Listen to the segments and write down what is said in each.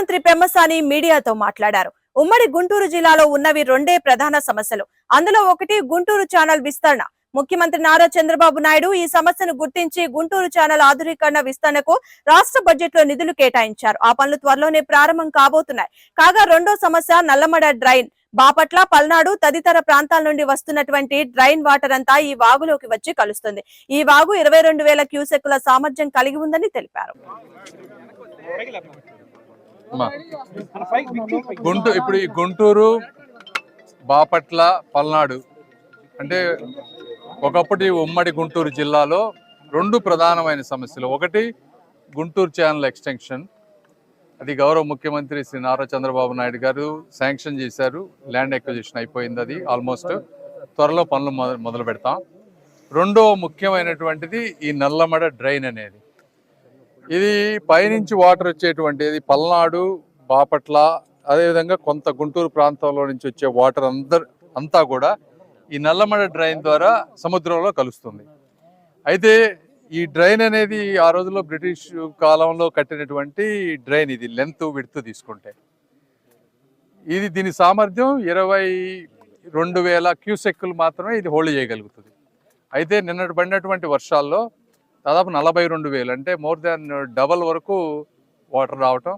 పోసాని మీడియాతో మాట్లాడారు. ఉమ్మడి గుంటూరు జిల్లాలో ఉన్నవి రెండే ప్రధాన సమస్యలు. అందులో ఒకటి గుంటూరు ఛానల్ విస్తరణ. ముఖ్యమంత్రి నారా చంద్రబాబు నాయుడు ఈ సమస్యను గుర్తించి గుంటూరు ఛానల్ ఆధునీకరణ విస్తరణకు రాష్ట్ర బడ్జెట్లో నిధులు కేటాయించారు. ఆ పనులు త్వరలోనే ప్రారంభం కాబోతున్నాయి. కాగా రెండో సమస్య నల్లమడ డ్రైన్. బాపట్ల పల్నాడు తదితర ప్రాంతాల నుండి వస్తున్నటువంటి డ్రైన్ వాటర్ అంతా ఈ వాగులోకి వచ్చి కలుస్తుంది. ఈ వాగు ఇరవై రెండు వేల క్యూసెక్కుల సామర్థ్యం కలిగి ఉందని తెలిపారు. గుంటూరు ఇప్పుడు ఈ గుంటూరు బాపట్ల పల్నాడు అంటే ఒకప్పటి ఉమ్మడి గుంటూరు జిల్లాలో రెండు ప్రధానమైన సమస్యలు. ఒకటి గుంటూరు ఛానల్ ఎక్స్టెన్షన్. అది గౌరవ ముఖ్యమంత్రి శ్రీ నారా చంద్రబాబు నాయుడు గారు శాంక్షన్ చేశారు. ల్యాండ్ ఎక్విజిషన్ అయిపోయింది అది ఆల్మోస్ట్. త్వరలో పనులు మొదలు పెడతాం రెండో ముఖ్యమైనటువంటిది ఈ నల్లమడ డ్రైన్ అనేది. ఇది పైనుంచి వాటర్ వచ్చేటువంటి ఇది పల్నాడు బాపట్ల అదేవిధంగా కొంత గుంటూరు ప్రాంతంలో నుంచి వచ్చే వాటర్ అందరు అంతా కూడా ఈ నల్లమడ డ్రైన్ ద్వారా సముద్రంలో కలుస్తుంది. అయితే ఈ డ్రైన్ అనేది ఆ రోజుల్లో బ్రిటిష్ కాలంలో కట్టినటువంటి డ్రైన్ ఇది లెంత్ విడుతూ తీసుకుంటే. ఇది దీని సామర్థ్యం ఇరవై రెండు వేల క్యూసెక్కులు మాత్రమే ఇది హోల్డ్ చేయగలుగుతుంది. అయితే నిన్నటి పడినటువంటి వర్షాల్లో దాదాపు నలభై రెండు వేలు అంటే మోర్ దాన్ డబల్ వరకు వాటర్ రావటం.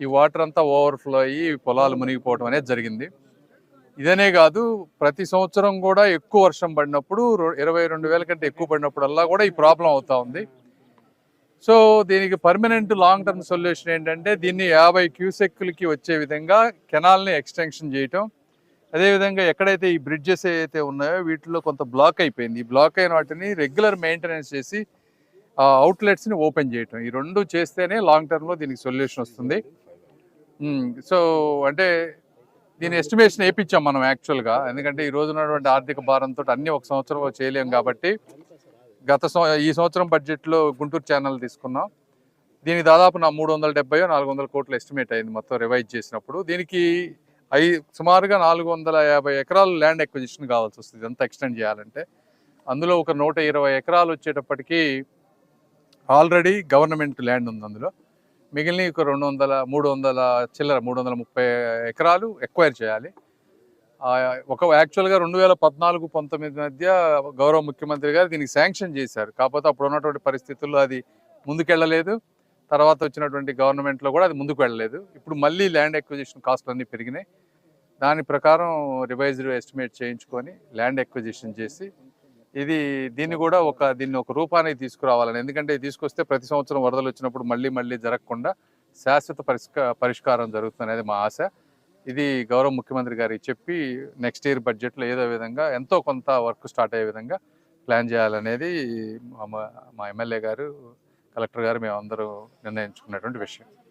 ఈ వాటర్ అంతా ఓవర్ఫ్లో అయ్యి పొలాలు మునిగిపోవడం అనేది జరిగింది. ఇదనే కాదు ప్రతి సంవత్సరం కూడా ఎక్కువ వర్షం పడినప్పుడు ఇరవై రెండు వేల కంటే ఎక్కువ పడినప్పుడల్లా కూడా ఈ ప్రాబ్లం అవుతా ఉంది. సో దీనికి పర్మనెంట్ లాంగ్ టర్మ్ సొల్యూషన్ ఏంటంటే దీన్ని యాభై క్యూసెక్కులకి వచ్చే విధంగా కెనాల్ని ఎక్స్టెన్షన్ చేయటం. అదేవిధంగా ఎక్కడైతే ఈ బ్రిడ్జెస్ ఏవైతే ఉన్నాయో వీటిలో కొంత బ్లాక్ అయిపోయింది. ఈ బ్లాక్ అయిన వాటిని రెగ్యులర్ మెయింటెనెన్స్ చేసి అవుట్లెట్స్ని ఓపెన్ చేయటం. ఈ రెండు చేస్తేనే లాంగ్ టర్మ్లో దీనికి సొల్యూషన్ వస్తుంది. Hmm. సో అంటే దీని ఎస్టిమేషన్ వేయించాం మనం యాక్చువల్గా ఎందుకంటే ఈ రోజు ఉన్నటువంటి ఆర్థిక భారంతో అన్ని ఒక సంవత్సరంలో చేయలేం కాబట్టి గత ఈ సంవత్సరం బడ్జెట్లో గుంటూరు ఛానల్ తీసుకున్నాం. దీనికి దాదాపు నా మూడు వందల డెబ్బై నాలుగు వందల కోట్లు ఎస్టిమేట్ అయింది మొత్తం రివైజ్ చేసినప్పుడు. దీనికి ఐ సుమారుగా నాలుగు వందల యాభై ఎకరాలు ల్యాండ్ ఎక్విజిషన్ కావాల్సి వస్తుంది. ఇదంతా ఎక్స్టెండ్ చేయాలంటే. అందులో ఒక నూట ఇరవై ఎకరాలు వచ్చేటప్పటికీ ఆల్రెడీ గవర్నమెంట్ ల్యాండ్ ఉంది అందులో. మిగిలిన ఒక రెండు వందల మూడు వందల చిల్లర మూడు వందల ముప్పై ఎకరాలు ఎక్వైర్ చేయాలి. ఒక యాక్చువల్గా రెండు వేల పద్నాలుగు పంతొమ్మిది మధ్య గౌరవ ముఖ్యమంత్రి గారు దీనికి శాంక్షన్ చేశారు. కాకపోతే అప్పుడు ఉన్నటువంటి పరిస్థితుల్లో అది ముందుకెళ్ళలేదు. తర్వాత వచ్చినటువంటి గవర్నమెంట్లో కూడా అది ముందుకు వెళ్ళలేదు. ఇప్పుడు మళ్ళీ ల్యాండ్ ఎక్విజిషన్ కాస్ట్లు అన్నీ పెరిగినాయి. దాని ప్రకారం రివైజ్డ్ ఎస్టిమేట్ చేయించుకొని ల్యాండ్ ఎక్విజిషన్ చేసి ఇది దీన్ని కూడా ఒక దీన్ని ఒక రూపానికి తీసుకురావాలని. ఎందుకంటే తీసుకొస్తే ప్రతి సంవత్సరం వరదలు వచ్చినప్పుడు మళ్ళీ మళ్ళీ జరగకుండా శాశ్వత పరిష్క పరిష్కారం జరుగుతుంది మా ఆశ. ఇది గౌరవ ముఖ్యమంత్రి గారికి చెప్పి నెక్స్ట్ ఇయర్ బడ్జెట్లో ఏదో విధంగా ఎంతో కొంత వర్క్ స్టార్ట్ అయ్యే విధంగా ప్లాన్ చేయాలనేది మా- మా ఎమ్మెల్యే గారు కలెక్టర్ గారు మేము అందరూ నిర్ణయించుకున్నటువంటి విషయం.